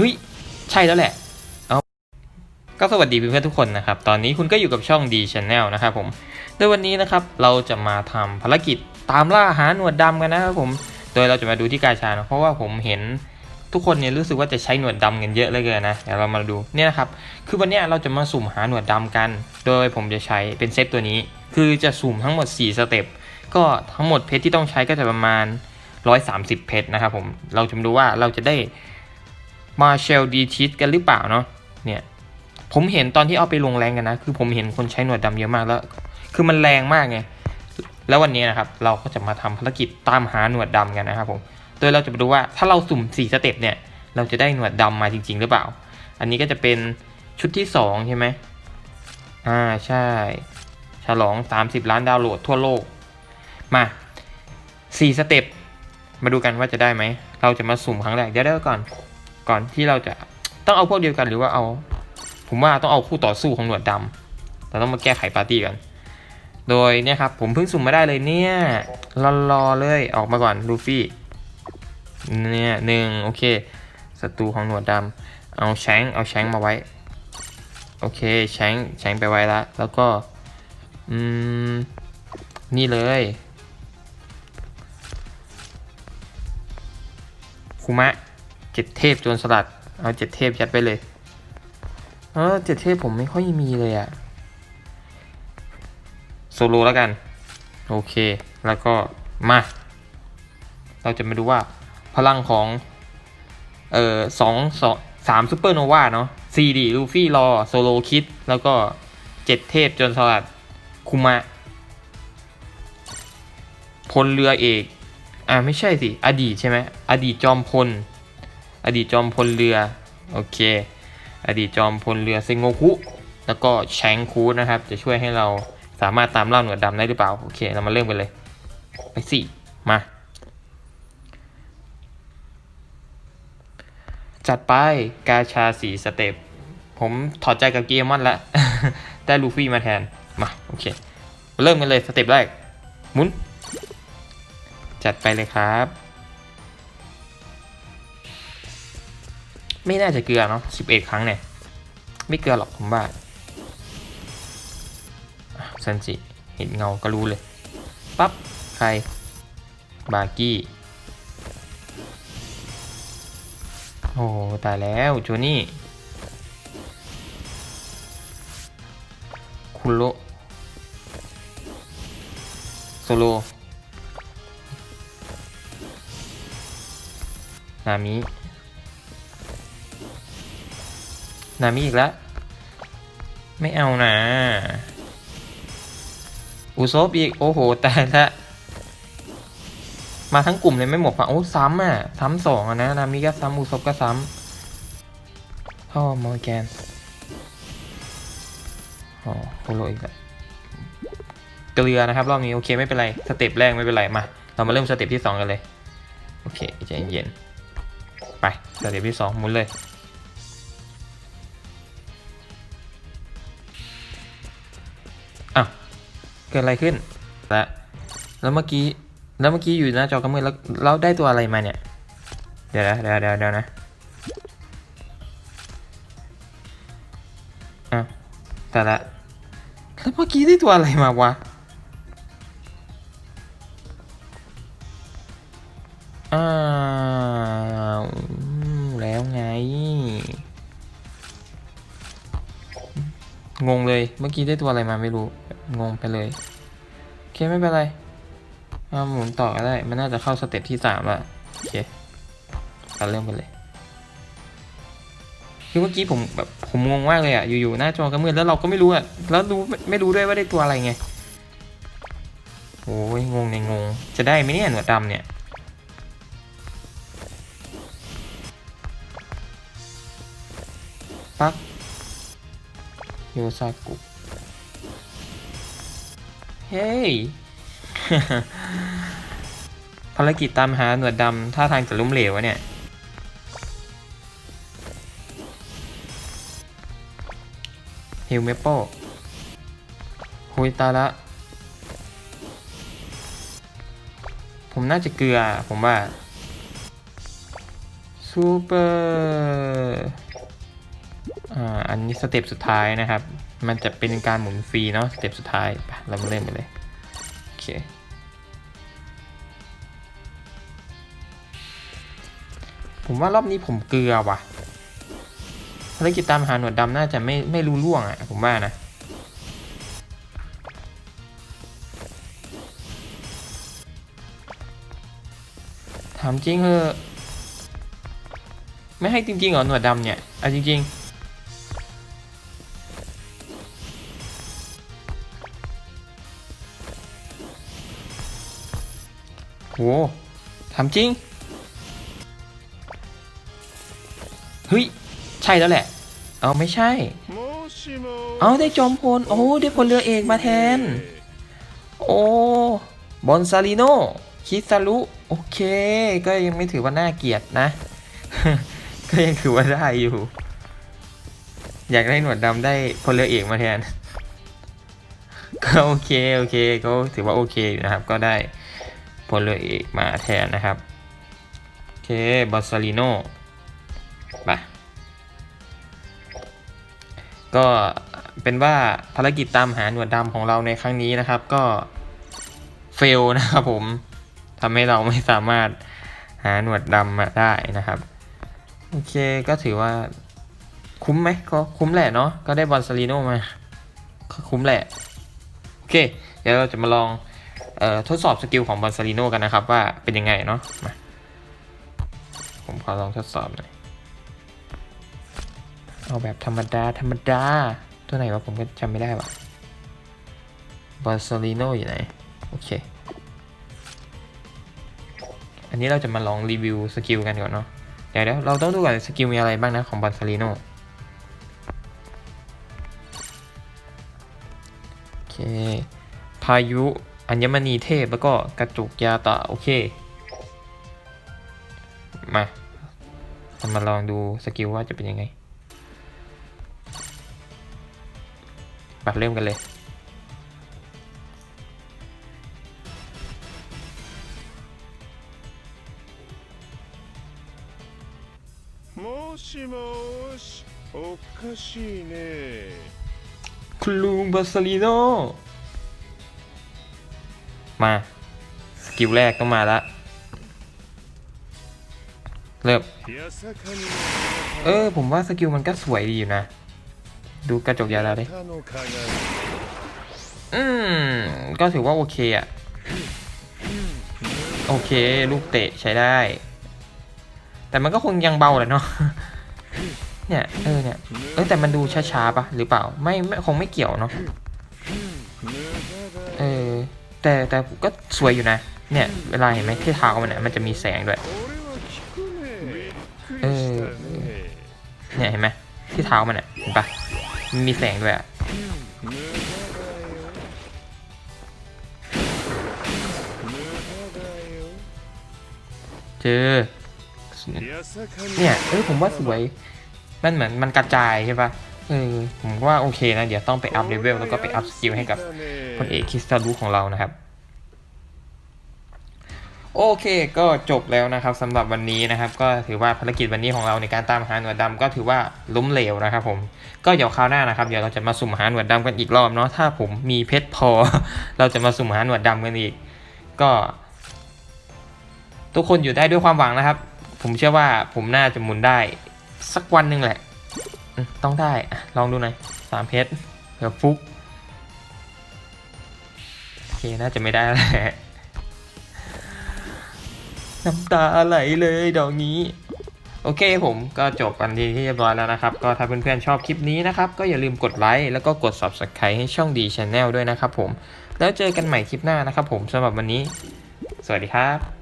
เฮ้ย ใช่แล้วแหละ เอาก็สวัสดีเพื่อนๆทุกคนนะครับ ตอนนี้คุณก็อยู่กับช่อง D Channel นะครับผม โดยวันนี้นะครับเราจะมาทำภารกิจตามล่าหาหนวดดำกันนะครับผม โดยเราจะมาดูที่กาชานะเพราะว่าผมเห็นทุกคนเนี่ยรู้สึกว่าจะใช้หนวดดำกันเยอะเลยเกินนะ เดี๋ยวเรามาดูเนี่ยนะครับ คือวันนี้เราจะมาสุ่มหาหนวดดำกัน โดยผมจะใช้เป็นเซตตัวนี้ คือจะสุ่มทั้งหมด 4 สเต็ป ก็ทั้งหมดเพชรที่ต้องใช้ก็จะประมาณ 130 เพชรนะครับผม เราจะมาดูว่าเราจะได้ มาเชลดีชิสกันหรือเปล่าเนาะเนี่ยผมเห็นตอนที่เอาไปลงแรงกันนะ คือผมเห็นคนใช้หนวดดำเยอะมากแล้ว คือมันแรงมากไงแล้ววันนี้นะครับเราก็จะมาทำภารกิจตามหาหนวดดำกันนะครับผมโดยเราจะมาดูว่าถ้าเราสุ่ม 4 สเต็ปเนี่ย เราจะได้หนวดดำมาจริง ๆ หรือเปล่า อันนี้ก็จะเป็นชุดที่ 2 ใช่ไหมอ่าใช่ ฉลอง 30 ล้านดาวน์โหลดทั่วโลก มา 4 สเต็ปมาดูกันว่าจะได้ไหม เราจะมาสุ่มครั้งแรกเดี๋ยวเดี๋ยวก่อน ก่อนที่เราจะต้องเอาพวกเดียวกันหรือว่าเอา ผมว่าต้องเอาคู่ต่อสู้ของหนวดดำเราต้องมาแก้ไขปาร์ตี้กัน โดยเนี่ยครับผมเพิ่งสุ่มมาได้เลยเนี่ยรอรอๆเลยออกมาก่อนลูฟี่เนี่ยหนึ่งโอเคศัตรูของหนวดดำเอาแชงเอาแชงมาไว้ โอเคแชงแชงไปไว้ละแล้วก็อืมนี่เลยคุมะ จ็ดเทพโจรสลัด เอาเจ็ดเทพยัดไปเลย เออเจ็ดเทพผมไม่ค่อยมีเลยอะโซโลแล้วกัน โอเค แล้วก็มา เราจะมาดูว่าพลังของ เอ่อสองสองสามซูเปอร์โนวาเนาะซีดีลูฟี่รอโซโลคิด แล้วก็เจ็ดเทพจนสลัดคุมะพลเรือเอก อ่าไม่ใช่สิ อดีตใช่ไหม อดีตจอมพล อดีตจอมพลเรือ โอเค อดีตจอมพลเรือเซงโงคุ แล้วก็แชงคูนะครับ จะช่วยให้เราสามารถตามล่าหนวดดำได้หรือเปล่า โอเค เรามาเริ่มกันเลย ไปสิ มา จัดไป กาชาสีสเต็ป ผมถอดใจกับเกมมอนแล้วได้ลูฟี่มาแทน มา โอเค เริ่มกันเลยสเต็ปแรก หมุน จัดไปเลยครับ ไม่น่าจะเกลือเนาะสิบเอ็ดครั้งเนี่ย ไม่เกลือหรอกผมว่าซันจิเห็นเงาก็รู้เลย ปั๊บ ใคร บากี้ โอ้ ตายแล้วโจนี่ คุโรโซโล นามิ นามิอีกแล้ว ไม่เอานะ อุซบอีก โอ้โห ตายละ มาทั้งกลุ่มเลยไม่หมดฝั่งโอ้ซ้ำอะ ซ้ำสองอะนะ นามิก็ซ้ำอุซบก็ซ้ำพ่อมอร์แกนอ๋อโคโลอีกแล้วเกลือนะครับ รอบนี้โอเคไม่เป็นไร สเต็ปแรกไม่เป็นไร มา เรามาเริ่มสเต็ปที่สองกันเลย โอเคใจเย็น ไปสเต็ปที่สองหมุนเลย เกิดอะไรขึ้นแล้วแล้วเมื่อกี้แล้วเมื่อกี้อยู่หน้าจอกระมือแล้วเราได้ตัวอะไรมาเนี่ย เดี๋ยวนะเดี๋ยวเดี๋ยวเดี๋ยวนะอ้าวแต่ละแล้วเมื่อกี้ได้ตัวอะไรมาวะอ้าวแล้วไง งงเลยเมื่อกี้ได้ตัวอะไรมาไม่รู้ งงไปเลยโอเคไม่เป็นไรเอาหมุนต่อก็ได้ มันน่าจะเข้าสเต็ปที่สามแล้วโอเคเราเริ่มกันเลยคือเมื่อกี้ผมแบบผมงงมากเลยอะอยู่ๆหน้าจอก็มืดแล้วเราก็ไม่รู้อะแล้วรู้ไม่ไม่รู้ด้วยว่าได้ตัวอะไรไงโอ้ยงงในงง จะได้ไหมเนี่ยหนวดดำเนี่ย ปักโยซากุ เฮ้ย ภารกิจตามหาหนวดดำท่าทางจะล้มเหลววะเนี่ย ฮิวเมปโป้หุยตาละ ผมน่าจะเกลือ ผมว่าซูทูเปอร์ อ่า อันนี้สเต็ปสุดท้ายนะครับ มันจะเป็นการหมุนฟรีเนาะสเต็ปสุดท้ายไปเรามาเล่นไปเลยโอเคผมว่ารอบนี้ผมเกลือว่ะภารกิจตามหาหนวดดำน่าจะไม่ไม่รู้ล่วงอะ่ะผมว่านะถามจริงเหอะไม่ให้จริงๆเหรอหนวดดำเนี่ยเอาจริงๆ โหทำจริง เฮ้ย ใช่แล้วแหละ เอาไม่ใช่ เอาได้จอมพล โอ้ได้พลเรือเอกมาแทน โอ้บอนซาลิโนคิซารุโอเค ก็ยังไม่ถือว่าน่าเกียดนะ ก็ยังถือว่าได้อยู่ อยากได้หนวดดำได้พลเรือเอกมาแทนก็โอเค โอเค ก็ถือว่าโอเคอยู่นะครับ ก็ได้ พลเรือเอกมาแทนนะครับ โอเคบอนซาลิโนไปก็เป็นว่าภารกิจตามหาหนวดดำของเราในครั้งนี้นะครับ ก็เฟลนะครับผมทำให้เราไม่สามารถหาหนวดดำมาได้นะครับโอเคก็ถือว่าคุ้มไหมก็คุ้มแหละเนาะก็ได้บอลซาลิโนมาคุ้มแหละ โอเค เดี๋ยวเราจะมาลอง ทดสอบสกิลของบอลซาลิโนกันนะครับ ว่าเป็นยังไงเนาะมาผมขอลองทดสอบหน่อย เอาแบบธรรมดา ธรรมดา ตัวไหนวะผมก็จำไม่ได้ว่ะบอลซาลิโนอยู่ไหน โอเค อันนี้เราจะมาลองรีวิวสกิลกันก่อนเนาะเดี๋ยวเดี๋ยวเราต้องดูก่อนสกิลมีอะไรบ้างนะของบอลซาลิโนโอเค พายุ อัญมณีเทพ แล้วก็กระจุกยาตะ โอเค มาเรามาลองดูสกิลว่าจะเป็นยังไง บัดเริ่มกันเลย もしもしおかしいね คุณลุงบาสลิโน มาสกิลแรกต้องมาละเริ่มเออ ผมว่าสกิลมันก็สวยดีอยู่นะ ดูกระจกยาดาดิอืม ก็ถือว่าโอเคอะโอเค ลูกเตะใช้ได้ แต่มันก็คงยังเบาแหละเนาะเนี่ย เออเนี่ย เออแต่มันดูช้าๆปะหรือเปล่า ไม่คงไม่เกี่ยวเนาะ แต่แต่ก็สวยอยู่นะ เนี่ย เวลาเห็นไหมที่เท้ามันเนี่ยมันจะมีแสงด้วยเนี่ยเห็นไหมที่เท้ามันเนี่ยเห็นปะมันมีแสงด้วยอะเจอเนี่ยเอ้ยผมว่าสวย มันเหมือนมันกระจายใช่ปะ เออผมว่าโอเคนะ เดี๋ยวต้องไปอัพเลเวลแล้วก็ไปอัพสกิลให้กับพลเอกคริสตาลูของเรานะครับ โอเคก็จบแล้วนะครับสำหรับวันนี้นะครับ ก็ถือว่าภารกิจวันนี้ของเราในการตามหาหนวดดำก็ถือว่าล้มเหลวนะครับ ผมก็เดี๋ยวคราวหน้านะครับเดี๋ยวเราจะมาสุ่มหาหนวดดำกันอีกรอบเนาะถ้าผมมีเพชรพอ เราจะมาสุ่มหาหนวดดำกันอีก ก็ ทุกคนอยู่ได้ด้วยความหวังนะครับ ผมเชื่อว่าผมน่าจะหมุนได้สักวันหนึ่งแหละ ต้องได้ ลองดูหน่อยสามเพชรเผื่อฟุก โอเค น่าจะไม่ได้แหละน้ำตาไหลเลยดอกนี้ โอเคผมก็จบกันทีที่เรียบร้อยแล้วนะครับ ก็ถ้าเพื่อนๆชอบคลิปนี้นะครับ ก็อย่าลืมกดไลค์แล้วก็กด Subscribe ให้ช่องดีช n แนลด้วยนะครับผม แล้วเจอกันใหม่คลิปหน้านะครับผมสำหรับวันนี้ สวัสดีครับ